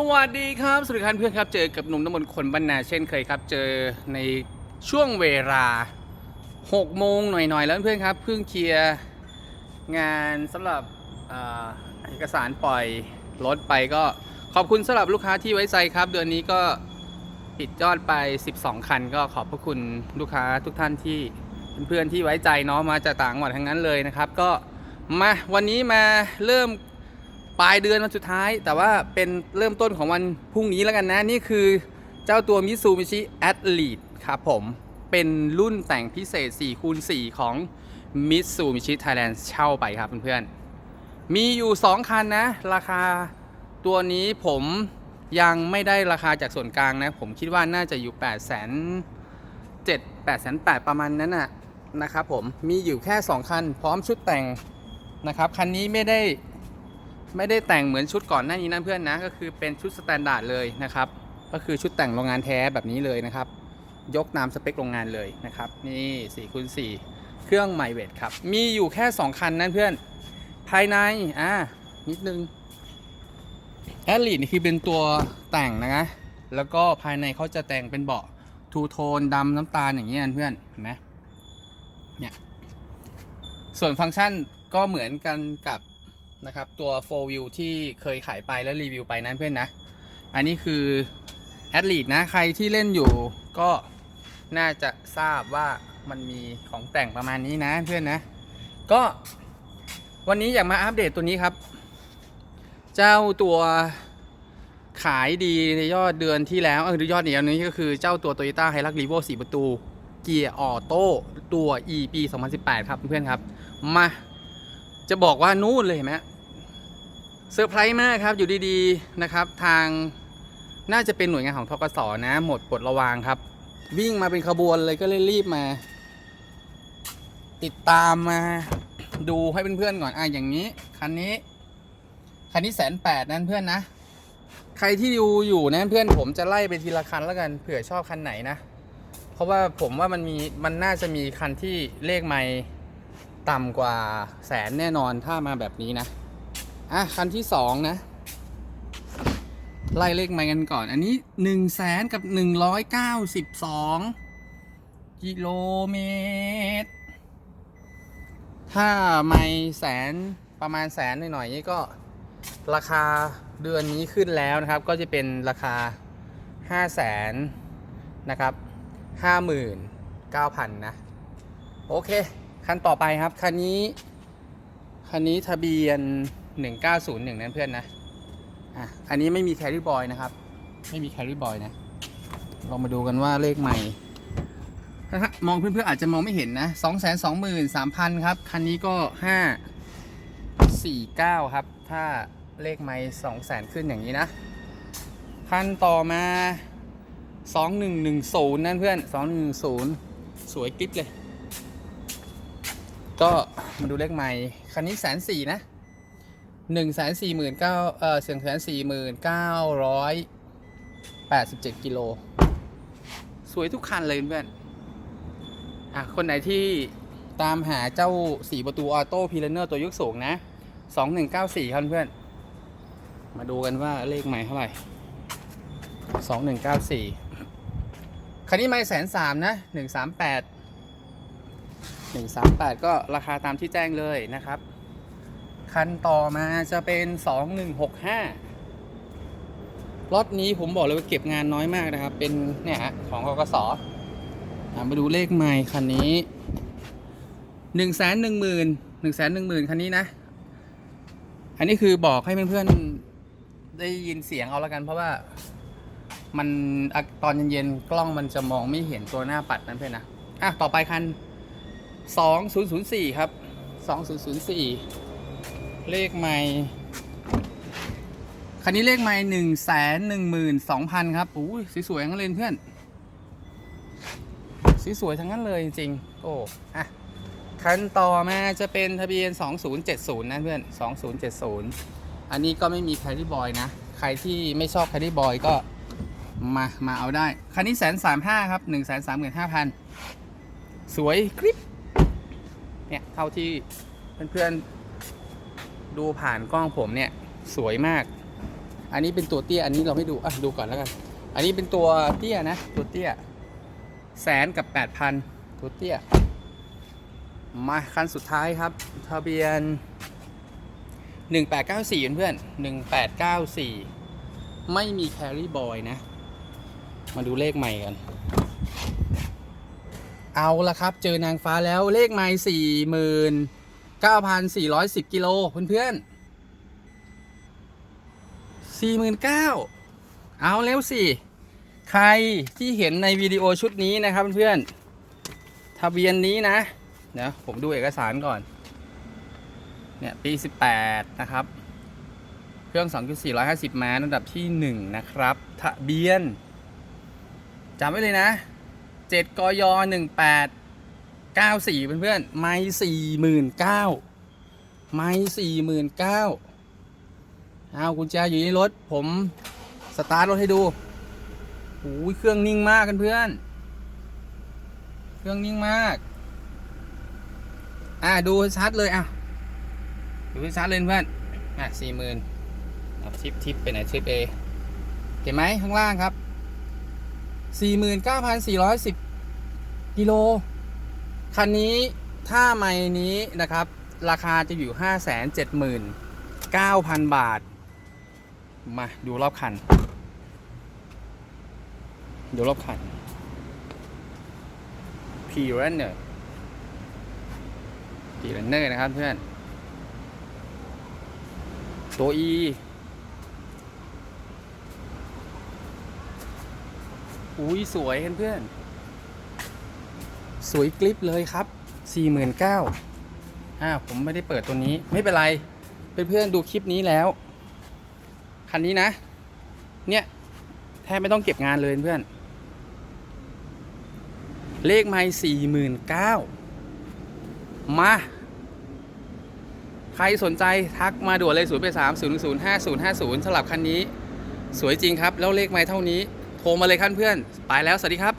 สวัสดีครับสวัสดีครับเพื่อนครับเจอกับหนุ่มน้ำมนต์คนบรรณาเช่นเคยครับ เจอในช่วงเวลา6โมงหน่อยๆแล้วเพื่อนครับเพิ่งเคลียร์งานสำหรับเอกสารปล่อยรถไปก็ขอบคุณสำหรับลูกค้าที่ไว้ใจครับ เดือนนี้ก็ปิดยอดไป 12 คัน ก็ขอบพระคุณลูกค้าทุกท่านที่เพื่อนๆที่ไว้ใจเนาะมาจากต่างจังหวัดทั้งนั้นเลยนะครับ ก็มาวันนี้มาเริ่ม ปลายเดือนวันสุดท้าย แต่ว่าเป็นเริ่มต้นของวันพรุ่งนี้แล้วกันนะ นี่คือเจ้าตัว Mitsubishi Athlete ครับผม เป็นรุ่นแต่งพิเศษ4คูณ4ของ Mitsubishi Thailand เช่าไปครับเพื่อนๆ มีอยู่ 2 คันนะ ราคาตัวนี้ผมยังไม่ได้ราคาจากส่วนกลางนะ ผมคิดว่าน่าจะอยู่8 0 0 0 0 7 8 8 0ประมาณนั้นนะนะครับผมมีอยู่แค่ 2 คัน พร้อมชุดแต่งนะครับ คันนี้ไม่ได้ ไม่ได้แต่งเหมือนชุดก่อนหน้านี้นะเพื่อนนะก็คือเป็นชุดสแตนดาร์ดเลยนะครับ ก็คือชุดแต่งโรงงานแท้แบบนี้เลยนะครับ ยกตามสเปคโรงงานเลยนะครับ นี่4คูณ4เครื่องไมเวทครับ มีอยู่แค่ 2 คันนั่นเพื่อน ภายในอ่านิดนึงแอดลีดนี่คือเป็นตัวแต่งนะ แล้วก็ภายในเขาจะแต่งเป็นเบาะทูโทนดำน้ำตาลอย่างเงี้ยเพื่อนเห็นไหมเนี่ยส่วนฟังก์ชันก็เหมือนกันกับ นะครับตัว4 view ที่เคยขายไปแล้วรีวิวไปนั้นเพื่อนนะ อันนี้คือ a อ l e t e นะ ใครที่เล่นอยู่ก็น่าจะทราบว่ามันมีของแต่งประมาณนี้นะเพื่อนนะ ก็วันนี้อยากมาอัปเดตตัวนี้ครับ เจ้าตัวขายดีในยอดเดือนที่แล้วเออยอดเดียวนี้ก็คือเจ้าตัว Toyota Hilux Revo 4 ประตูเกียร์ออโต้ตัว E ปี 2018 ครับเพื่อนครับ มา จะบอกว่านู่นเลยเห็นไหมเซอร์ไพรส์มากครับอยู่ดีๆนะครับทางน่าจะเป็นหน่วยงานของทกสนะ หมดปลดระวางครับ วิ่งมาเป็นขบวนเลยก็เลยรีบมา ติดตามมาดูให้เพื่อนๆก่อนอะอย่างนี้ คันนี้ คันนี้แสนแปดนั่นเพื่อนนะ ใครที่ดูอยู่นะเพื่อนผมจะไล่ไปทีละคันแล้วกันเผื่อชอบคันไหนนะ เพราะว่าผมว่ามันมีมันน่าจะมีคันที่เลขไม่ ต่ำกว่าแสนแน่นอนถ้ามาแบบนี้นะ อะ คันที่สองนะ ไล่เลขมากันก่อน อันนี้1นึ่งแสนกับ192กิโลเมตร ถ้าไม่แสนประมาณแสนหน่อยๆนี่ก็ราคาเดือนนี้ขึ้นแล้วนะครับ ก็จะเป็นราคา 5 0 0แสนนะครับ 59,000 นะ โอเค คันต่อไปครับ คันนี้คันนี้ทะเบียน 1901นั่นเพื่อนนะอะอันนี้ไม่มีแคริบอยนะครับ ไม่มีแคริบอยนะเรามาดูกันว่าเลขใหม่นะฮะมองเพื่อนๆอาจจะมองไม่เห็นนะ223,000ครับ คันนี้ก็ 549 ครับ ถ้าเลขไม่200,000ขึ้นอย่างนี้นะ คันต่อมา 2110 นั่นเพื่อน 2110 สวยกิ๊บเลย ก็มาดูเลขใหม่ คันนี้แสนสี่นะหนึ่งแสนสี่หมื่นเก้าเออเสียงแสนสี่หมื่นเก้าร้อยแปดสิบเจ็ดกิโล สวยทุกคันเลยเพื่อนอะ คนไหนที่ตามหาเจ้าสี่ประตูออโต้พีเลเนอร์ตัวยกสูงนะสองหนึ่งเก้าสี่ครับเพื่อน มาดูกันว่าเลขใหม่เท่าไหร่สองหนึ่งเก้าสี่คันนี้ไม่แสนสามนะหนึ่งสามแปด 138 ก็ราคาตามที่แจ้งเลยนะครับ คันต่อมาจะเป็น 2165รถนี้ผมบอกเลยว่าเก็บงานน้อยมากนะครับ เป็นเนี่ยฮะของกกสมาดูเลขใหม่คันนี้1 1 0 0 0 0 1 1 0 0 0 0คันนี้นะ อันนี้คือบอกให้เพื่อนๆ ได้ยินเสียงเอาละกัน เพราะว่ามันอะตอนเย็นๆ กล้องมันจะมองไม่เห็นตัวหน้าปัดนั้นเพื่อนนะ อะ ต่อไปคัน 2004 ครับ 2004 เลขใหม่ คันนี้เลขใหม่ 1 1 2 0 0 0 ครับอู้ยสวยๆทั้งนั้นเลยเพื่อน สวยๆทั้งนั้นเลยจริงๆ โอ้อะคันต่อมาจะเป็นทะเบียน 2070 นะเพื่อน 2070 อันนี้ก็ไม่มีแคริบอยนะ ใครที่ไม่ชอบแคริบอยก็มา มาเอาได้ คันนี้แสนสามห้าครับ1 3 5 0 0 0สวยคลิป เนี่ยเท่าที่เพื่อนๆดูผ่านกล้องผมเนี่ยสวยมาก อันนี้เป็นตัวเตี้ยอันนี้เราไม่ดูอะดูก่อนแล้วกัน อันนี้เป็นตัวเตี้ยนะ ตัวเตี้ยแสนกับแปดพันตัวเตี้ย มาคันสุดท้ายครับทะเบียน 1894 เพื่อนๆ1894 ไม่มีแครี่บอยนะ มาดูเลขใหม่กัน เอาละครับ เจอนางฟ้าแล้วเลขใหม่สี่หมื่นเก้าพันสี่ร้อยสิบกิโลเพื่อนๆสี่หมื่นเก้าเอาแล้วสิใครที่เห็นในวิดีโอชุดนี้นะครับเพื่อนๆทะเบียนนี้นะ เดี๋ยวผมดูเอกสารก่อน เนี่ย ปี 18 นะครับ เครื่อง 2.450 ม้าระดับที่ 1 นะครับ ทะเบียนจำไว้เลยนะ 7กย18 94เก้าสี่เพื่อนๆไม่49,000ไม่49,000เก้าเอากุญแจอยู่ในรถ ผมสตาร์ทรถให้ดูโอ้ยเครื่องนิ่งมากเพื่อนเครื่องนิ่งมาก อะดูชัดเลยอะดูชัดเลยเพื่อนอะสี่หมื่นเอาทิปทิปไปไหนทิปเอเห็นไหมข้างล่างครับ สี่หมื่นเก้าพันสี่ร้อยสิบกิโล คันนี้ถ้าไม่นี้นะครับ ราคาจะอยู่ห้าแสนเจ็ดหมื่นเก้าพันบาท มาดูรอบคัน ดูรอบคัน p r u n n e r p r u n n e r นะครับเพื่อน ตัว E อุ้ยสวยเพื่อนๆสวยกลิปเลยครับ49,000อ่าผมไม่ได้เปิดตัวนี้ไม่เป็นไร เพื่อนๆดูคลิปนี้แล้ว คันนี้นะ เนี่ย แทบไม่ต้องเก็บงานเลยเพื่อน เลขไม่49,000มา ใครสนใจทักมาด่วนเลย 0 8 3 0 0 5 0 5 0สำหรับคันนี้ สวยจริงครับ แล้วเลขไม้เท่านี้ โทรมาเลยครับเพื่อน ไปแล้ว สวัสดีครับ